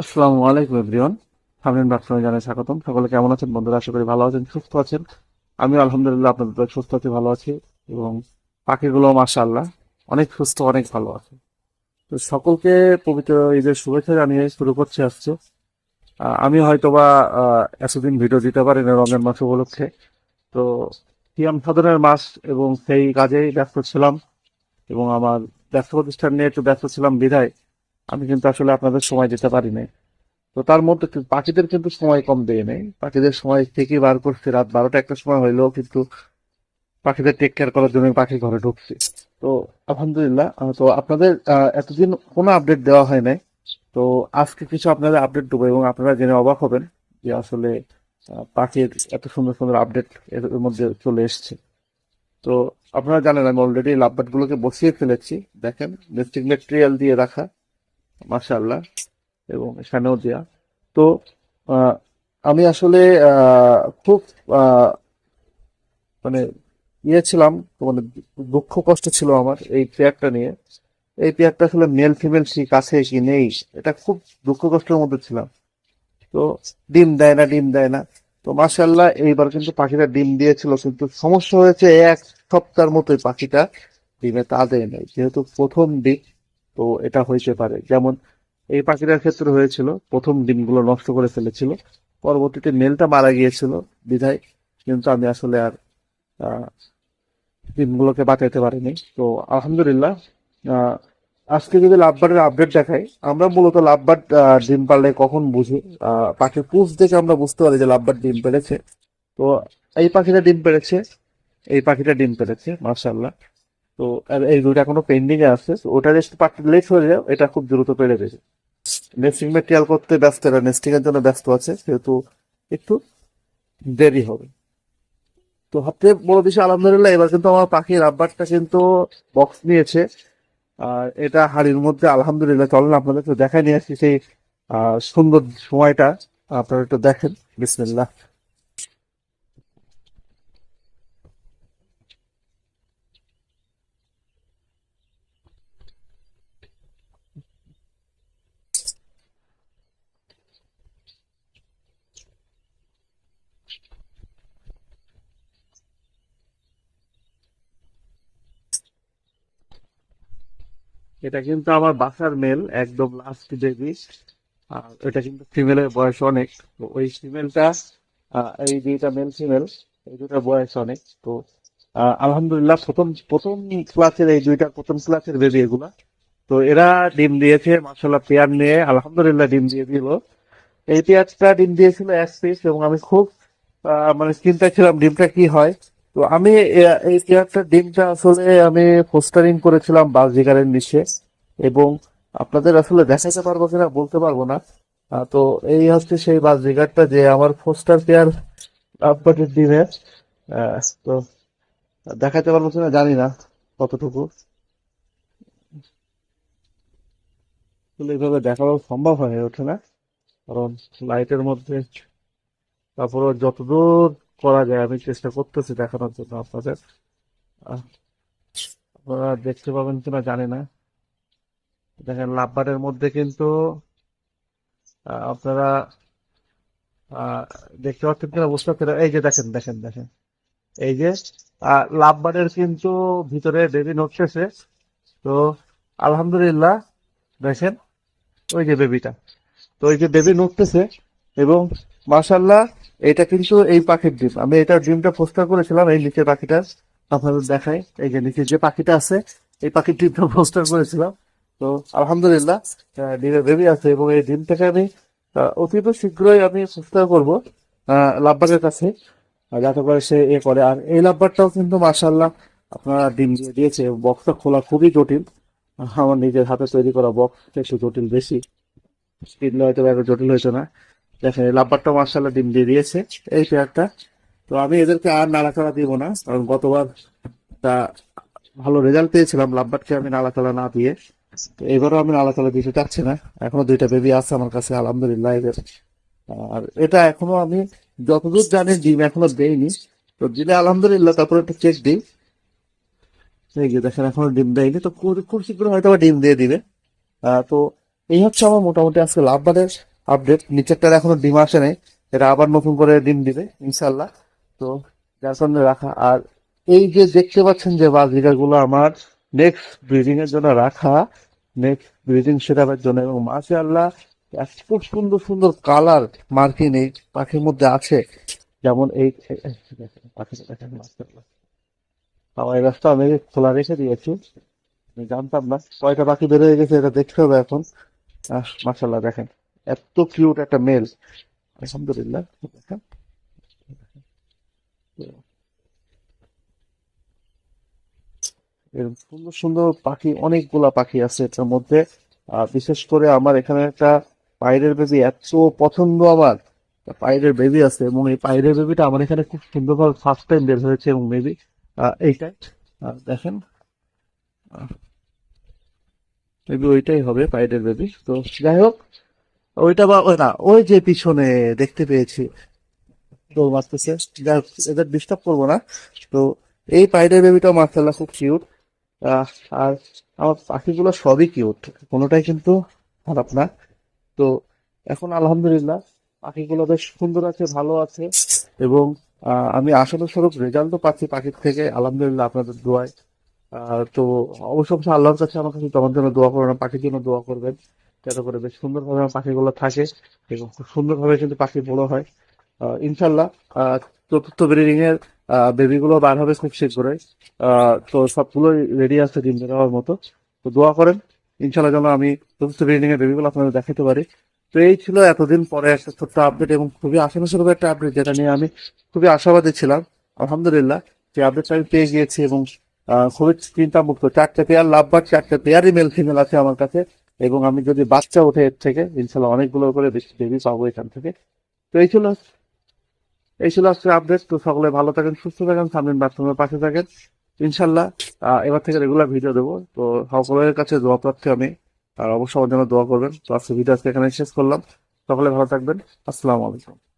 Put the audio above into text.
আসসালামু আলাইকুম, এভরিওয়ান। সামনের প্ল্যাটফর্মে জানাই স্বাগতম। সকলে কেমন আছেন? বন্ধুরা, আশা করি ভালো আছেন, সুস্থ আছেন। আমি আলহামদুলিল্লাহ আপনাদের সুস্থ আছি, ভালো আছি এবং পাখিগুলো মাশাআল্লাহ অনেক সুস্থ, অনেক ভালো আছে। তো সকলকে পবিত্র ঈদের শুভেচ্ছা জানিয়ে শুরু করছে আসছে আমি হয়তোবা এতদিন ভিডিও দিতে পারি না রঙের মাস উপলক্ষে। তো সিয়াম সাধনের মাস এবং সেই কাজেই ব্যস্ত ছিলাম এবং আমার ব্যবসা প্রতিষ্ঠান নিয়ে একটু ব্যস্ত ছিলাম বিধায়। আমি কিন্তু আসলে আপনাদের সময় দিতে পারি নাই। তো তার মধ্যে পাখিদের কিন্তু সময় কম দেয় নেই। পাখিদের সময় থেকে বার করছে। রাত বারোটা একটা সময় হইলেও কিন্তু পাখিদের টেক কেয়ার করার জন্য পাখি ঘরে ঢুকছে। তো আলহামদুলিল্লাহ তো আপনাদের এতদিন কোনো আপডেট দেওয়া হয় নাই। তো আজকে কিছু আপনাদের আপডেট দেবো এবং আপনারা জেনে অবাক হবেন যে আসলে পাখির এত সুন্দর সুন্দর আপডেট এর মধ্যে চলে এসছে। তো আপনারা জানেন আমি অলরেডি লাভবাট গুলোকে বসিয়ে ফেলেছি। দেখেন নেস্টিং ম্যাটেরিয়াল দিয়ে রাখা। মাশাআল্লাহ, এবং এখানেও দেয়া। তো আমি আসলে খুব মানে ইয়ে ছিলাম মানে দুঃখ কষ্ট ছিল আমার এই পেয়ারটা নিয়ে। এই পেয়ারটা আসলে মেল ফিমেল সি কাছে কি নেই, এটা খুব দুঃখ কষ্টের মধ্যে ছিলাম। তো ডিম দেয় না, ডিম দেয় না। তো মাশাআল্লাহ, এইবার কিন্তু পাখিটা ডিম দিয়েছিল, কিন্তু সমস্যা হয়েছে এক সপ্তাহের মতোই পাখিটা ডিমে তা দেয় নাই। যেহেতু প্রথম ডিম তো এটা হইতে পারে। যেমন এই পাখিটার ক্ষেত্রে হয়েছিল, প্রথম ডিমগুলো নষ্ট করে ফেলেছিল, পরবর্তীতে মেলটা মারা গিয়েছিল বিধায়, কিন্তু আমি আসলে আর ডিমগুলোকে বাঁচাইতে পারিনি। তো আলহামদুলিল্লাহ আজকে যদি লাভবার্ডের আপডেট দেখাই, আমরা মূলত লাভবার্ড ডিম পারলে কখন বুঝি? পাখির পুষ দেখে আমরা বুঝতে পারি যে লাভবার্ড ডিম পেরেছে। তো এই পাখিটা ডিম পেরেছে, এই পাখিটা ডিম পেড়েছে মার্শাল্লাহ তো এই দুইটা এখনও পেন্ডিং এ আছে তো ওটা পাখি লেট হয়ে যায়, এটা খুব দ্রুত পেরে গেছে নেস্টিং ম্যাটেরিয়াল করতে ব্যস্ত, এরা নেস্টিং এর জন্য ব্যস্ত আছে, সেহেতু একটু দেরি হবে। তো সবচেয়ে বড় বিষয়, আলহামদুলিল্লাহ, এবার কিন্তু আমার পাখির রাব্বারটা কিন্তু বক্স নিয়েছে। আর এটা হাড়ির মধ্যে, আলহামদুলিল্লাহ, চলেন আপনাদের একটু দেখাই নিয়ে আসছি সেই সুন্দর সময়টা, আপনারা একটু দেখেন। বিসমিল্লাহ। এটা কিন্তু আমার বাসার মেল একদম লাস্ট বেবি আর এটা কিন্তু ফিমেলের বয়স অনেক। তো ওই ফিমেলটা এই দুইটা মেল ফিমেল এই দুটার বয়স অনেক। তো আলহামদুলিল্লাহ প্রথম প্রথম ক্লাসের এই দুইটা, প্রথম ক্লাসের বেবি এগুলা। তো এরা ডিম দিয়েছে মাসাল্লাহ পেয়ার নিয়ে, আলহামদুলিল্লাহ ডিম দিয়ে দিল। এই পেয়ারটা ডিম দিয়েছিল এক পিস এবং আমি খুব মানে চিন্তায় ছিলাম ডিমটা কি হয়। তো আমি এই পেয়ারটার ডিমটা আসলে আমি পোস্টারিং করেছিলাম বাসজিগারের নিচে এবং আপনাদের আসলে দেখাতে পারব কিনা বলতে পারব না। তো এই হচ্ছে সেই বাসজিগারটা যে আমার পোস্টার পেয়ার আপডেটের ডিমের আহ, তো দেখাতে পারব কিনা জানি না কতটুকু। এইভাবে দেখানো সম্ভব হয়ে ওঠে না কারণ লাইটের মধ্যে তারপরে যতদূর করা যায়, আমি চেষ্টা করতেছি দেখানোর জন্য আপনাদের। আপনারা দেখতে পাবেন কিনা জানি না। দেখেন, লাভবারের মধ্যে কিন্তু আপনারা দেখতে পাচ্ছেন কিনা বুঝতে পারছেন এই যে দেখেন দেখেন দেখেন। এই যে লাভবারের কিন্তু ভিতরে বেবি নড়তেছে তো, আলহামদুলিল্লাহ, দেখেন, ওই যে বেবিটা তো ওই যে বেবি নড়তেছে এবং মাশাল্লাহ এটা কিন্তু এই পাখির ডিম। আমি এটার ডিমটা পোস্টার করেছিলাম এই নিচের পাখিটার আপনাদের দেখাই। এই যে নিচে যে পাখিটা আছে এই পাখির ডিমটা পোস্টার করেছিলাম। তো আলহামদুলিল্লাহ ডিমের বেবি আছে এবং এই ডিমটাকে আমি আহ, অতীব শীঘ্রই আমি পোস্টার করব লাভবারের কাছে যাতে করে সে এ করে। আর এই লাভবারটাও কিন্তু মাশাল্লাহ আপনারা ডিম দিয়ে দিয়েছে। বক্সটা খোলা খুবই জটিল। আমার নিজের হাতে তৈরি করা বক্স একটু জটিল বেশি। কিনলে হয়তো জটিল হয়েছে না। দেখেন লাভবারটা মার্শাল্লাহ ডিম দিয়ে দিয়েছে, এই পেয়ারটা। তো আমি এদেরকে আর নাড়াচাড়া দিব না, কারণ গতবার তা ভালো রেজাল্ট পেয়েছিলাম লাভবারকে আমি নাড়াচাড়া না দিয়ে। তো এবারও আমি নাড়াচাড়া দিতে চাচ্ছি না, এখনও দুইটা বেবি আছে আমার কাছে, আলহামদুলিল্লাহ এদের। আর এটা এখনও আমি যতদূর জানি ডিম এখনও দেইনি। তো দিলে আলহামদুলিল্লাহ, তারপরে একটা চেক দিই। এই যে দেখেন, এখনও ডিম দেয়নি তো খুব শীঘ্র হয়তো ডিম দিয়ে দিবে। তো এই হচ্ছে আমার মোটামুটি আজকে লাভবারের আপডেট নিচেরটার এখনও ডিম আসে নাই। এটা আবার নতুন করে ডিম দিবে ইনশাল্লাহ তো যার কারণে রাখা। আর এই যে দেখতে পাচ্ছেন যে বাজিকা গুলো আমার নেক্সট ব্রিডিং এর জন্য রাখা। নেক্সট ব্রিডিং সেটআপের জন্য। এবং মাসে আল্লাহ এত সুন্দর সুন্দর কালার মার্কিং এই পাখির মধ্যে আছে। যেমন এই। আমার এই গাছটা আমি খোলা রেখে দিয়েছি। আমি জানতাম না। কয়টা পাখি বের হয়ে গেছে এটা দেখতে হবে এখন। আহ, মাশাআল্লাহ দেখেন। এত কিউট একটা মেল আলহামদুলিল্লাহ সুন্দর সুন্দর পাখি, অনেকগুলা পাখি আছে এটার মধ্যে। বিশেষ করে আমার এখানে একটা পায়রের বেবি এত পছন্দ আমার। পায়রের বেবি আছে এবং এই পায়রের বেবিটা আমার এখানে খুব সুন্দরভাবে ফার্স্ট টাইম বের হয়েছে এবং মেবি এইটাই দেখেন। মেবি ওইটাই হবে পায়রের বেবি তো যাই হোক ওইটা বা ওই না, ওই যে পিছনে দেখতে পেয়েছি। দৌড় মারতেছে। এদের ডিস্টার্ব করব না। তো এই পায়রের বেবিটাও মার্শাল্লাহ খুব কিউট আর আমার পাখিগুলো সবই কিউট কোনোটাই কিন্তু খারাপ না। তো এখন আলহামদুলিল্লাহ, পাখিগুলো বেশ সুন্দর আছে, ভালো আছে। এবং আমি আশানুর স্বরূপ রেজাল্টও পাচ্ছি পাখির থেকে। আলহামদুলিল্লাহ আপনাদের দোয়ায়। তো অবশ্য অবশ্যই আল্লাহর কাছে আমার কাছে তোমার জন্য দোয়া করবেন, পাখির জন্য দোয়া করবেন। যাতে করে বেশ সুন্দরভাবে আমার পাখিগুলো থাকে এবং খুব সুন্দরভাবে কিন্তু পাখি বড় হয়। ইনশাল্লাহ চতুর্থ ব্রিডিং এর বেবি গুলো বার হবে খুব শীঘ্রই। তো সবগুলোই রেডি আছে ডিম দেওয়ার মতো। তো দোয়া করেন ইনশাল্লাহ যেন আমি চতুর্থ ব্রিডিং এর বেবি গুলো আপনাদের দেখাতে পারি। তো এই ছিল এতদিন পরে একটা ছোট্ট আপডেট এবং খুবই আশানুস্বরূপ একটা আপডেট যেটা নিয়ে আমি খুবই আশাবাদী ছিলাম। আলহামদুলিল্লাহ, যে আপডেটটা আমি পেয়ে গিয়েছি এবং খুবই চিন্তামুক্ত। চারটে পেয়ার লাভবার চারটে পেয়ারই মেল ফিমেল আছে আমার কাছে। এবং আমি যদি বাচ্চা ওঠে এর থেকে, ইনশাল্লাহ অনেকগুলো করে বেশি বেবি পাবো এখান থেকে। তো এই ছিল এই ছিল আজকে আপডেট তো সকলে ভালো থাকেন, সুস্থ থাকেন, সামনের বাথরুমের পাশে থাকেন। ইনশাল্লাহ এবার থেকে রেগুলার ভিডিও দেবো। তো সকলের কাছে দোয়া প্রার্থী আমি। আর অবশ্যই আমার জন্য দোয়া করবেন। তো আজকে ভিডিও আজকে এখানে শেষ করলাম। সকলে ভালো থাকবেন। আসসালামু আলাইকুম।